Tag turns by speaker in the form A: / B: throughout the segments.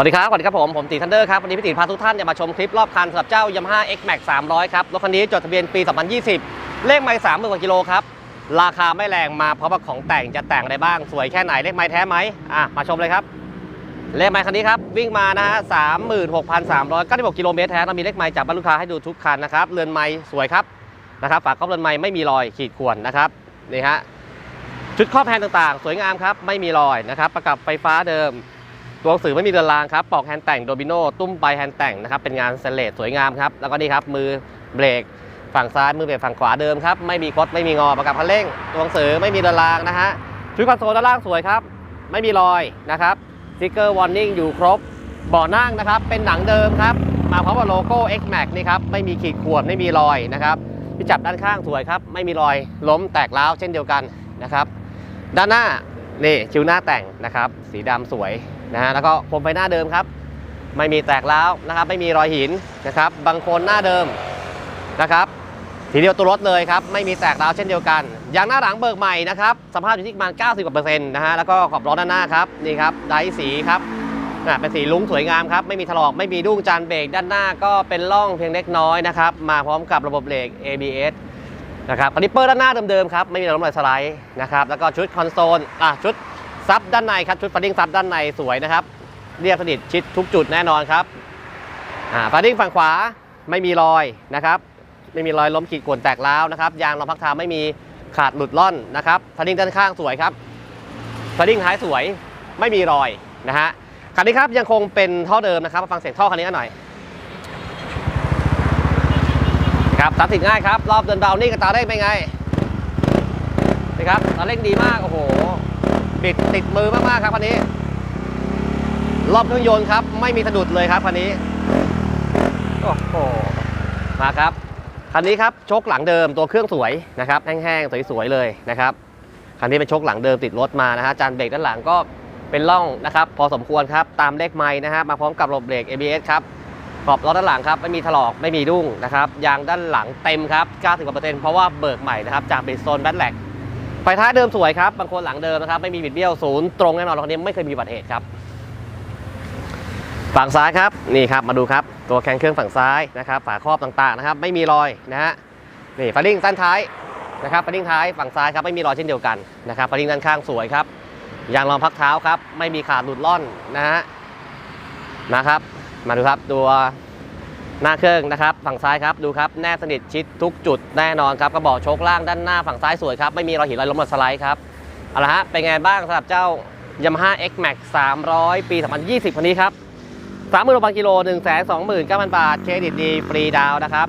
A: วัสดีครับ สวัสดีครับผม ผมตีทันเดอร์ครับ วันนี้พี่ตีพาทุกท่านจะมาชมคลิปรอบคันสำหรับเจ้า Yamaha X Max 300 ครับ รถคันนี้จดทะเบียนปี 2020 เลขไม่30,000กว่ากิโลครับ ราคาไม่แรงมาเพราะว่าของแต่งจะแต่งอะไรบ้าง สวยแค่ไหน เลขไม้แท้ไหมอะ มาชมเลยครับ เลขไม้คันนี้ครับ วิ่งมานะฮะ36,396กิโลเมตรแท้เรามีเลขไม้จากบรรลุคาให้ดูทุกคันนะครับ เรือนไม้สวยครับ นะครับฝากครอบเรือนไม้ไม่มีรอยขีดข่วนนะครับ นี่ฮะ ชุดครอบแฮนด์ต่างๆ สวยงามครับ ไม่มีรอยนะครับ ประกับไฟฟ้าเดิม ตัวหนังสือไม่มีเรือนรางครับปอกแฮนด์แต่งโดบิโนตุ้มปแฮนด์แต่งนะครับเป็นงานสเลตสวยงามครับแล้วก็นี่ครับมือเบรกฝั่งซ้ายมือเบรกฝั่งขวาเดิมครับไม่มีคดไม่มีงอประกับคันเร่ง ตัวหนังสือไม่มีเรือนรางนะฮะชุดคอนโซลด้านล่างสวยครับ ไม่มีรอยนะครับสติกเกอร์วอร์นิ่งอยู่ครบเบาะนั่งนะครับเป็นหนังเดิมครับมาพร้อมกับโลโก้ X Max นี่ครับไม่มีขีดข่วนไม่มีรอยนะครับที่จับด้านข้างสวยครับไม่มีรอยล้มแตกร้าวเช่นเดียวกันนะครับ ด้านหน้า นี่คิวหน้าแต่งนะครับ สีดำสวยนะฮะแล้วก็โคมไฟหน้าเดิมครับ ไม่มีแตกร้วนะครับ ไม่มีรอยหินนะครับ บางคนหน้าเดิมนะครับทีเดียวตัวรถเลยครับ ไม่มีแตกร้าวเช่นเดียวกันยางหน้าหลังเบิกใหม่นะครับ สภาพอยู่ที่ประมาณ 90กว่าเปอร์เซ็นต์นะฮะแล้วก็ขอบล้อด้านหน้าครับนี่ครับไดสีครับเป็นสีลุ้งสวยงามครับ ไม่มีถลอกไม่มีดุ้งจานเบรกด้านหน้าก็เป็นร่องเพียงเล็กน้อยนะครับ มาพร้อมกับระบบเบรก ABS นะครับคาลิปเปอร์ด้านหน้าเดิมๆครับ ไม่มีล้มรอยสไลด์นะครับ แล้วก็ชุดคอนโซลอะชุดซับด้านในครับ ชุดฟันดิ้งซับด้านในสวยนะครับ เรียบสนิทชิดทุกจุดแน่นอนครับอ่าฟันดิ้งฝั่งขวาไม่มีรอยนะครับ ไม่มีรอยล้มขีดข่วนแตกร้าวนะครับ ยางรองพักเท้าไม่มีขาดหลุดล่อนนะครับฟันดิ้งด้านข้างสวยครับฟันดิ้งท้ายสวยไม่มีรอยนะฮะคันนี้ครับยังคงเป็นท่อเดิมนะครับฟังเสียงท่อคันนี้หน่อย ครับตัดสินง่ายครับ รอบเดินเบานี่กับตาเร่งเป็นไงนี่ครับตาเร่งดีมาก โอ้โห บิดติดมือมากๆครับคันนี้ รอบเครื่องยนต์ครับ ไม่มีสะดุดเลยครับคันนี้ โอ้โห มาครับ คันนี้ครับชคหลังเดิมตัวเครื่องสวยนะครับแห้งๆสวยๆเลยนะครับคันนี้เป็นชคหลังเดิมติดรถมานะฮะจานเบรกด้านหลังก็เป็นร่องนะครับ พอสมควรครับตามเลขไม้นะฮะมาพร้อมกับระบบเบรก ABS ครับ ขอบล้อด้านหลังครับไม่มีถลอกไม่มีดุ้งนะครับยางด้านหลังเต็มครับ 90กว่าเปอร์เซ็นต์เพราะว่าเบิกใหม่นะครับจากเบิดโซนแบทแลกไฟท้ายเดิมสวยครับบางคนหลังเดิมนะครับไม่มีบิดเบี้ยวศูนย์ตรงแน่นอนรถคันนี้ไม่เคยมีบัติเหตุครับฝั่งซ้ายครับนี่ครับมาดูครับตัวแข้งเครื่องฝั่งซ้ายนะครับฝาครอบต่างๆนะครับไม่มีรอยนะฮะนี่ฟันดิ้งด้นท้ายนะครับฟันดิ้งท้ายฝั่งซ้ายครับไม่มีรอยเช่นเดียวกันนะครับฟันดิ้งด้านข้างสวยครับยางรองพักเท้าครับไม่มีขาดหลุดล่อนนะฮะนะครับ มาดูครับตัวหน้าเครื่องนะครับ ฝั่งซ้ายครับดูครับแนบสนิทชิดทุกจุดแน่นอนครับกระบอกโชคล่างด้านหน้าฝั่งซ้ายสวยครับไม่มีรอยหินรอยล้มรอยสไลด์ครับเอาละฮะเป็นไงบ้างสำหรับเจ้า Yamaha X Max 300 ปี 2020 คันนี้ครับ30,000กว่ากิโล1 2 9 0 0 0บาท เครดิตดี ฟรีดาวนะครับ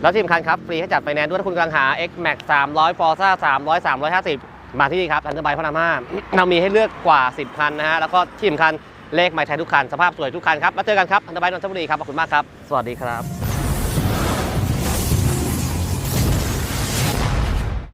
A: แล้วที่สำคัญครับ ฟรีให้จัดไฟแนนซ์ด้วยถ้าคุณกำลังหา X Max 300 Forza 300 350 มาที่นี่ครับทันเดอร์ไบพนาม่าเรามีให้เลือกกว่า 10 คันนะฮะ แล้วก็ที่สำคัญ เลขไม้ไทยทุกคันสภาพสวยทุกคันครับแล้วเจอกันครับทันเดอร์ไบนนทบุรีครับขอบคุณมากครับสวัสดีครับ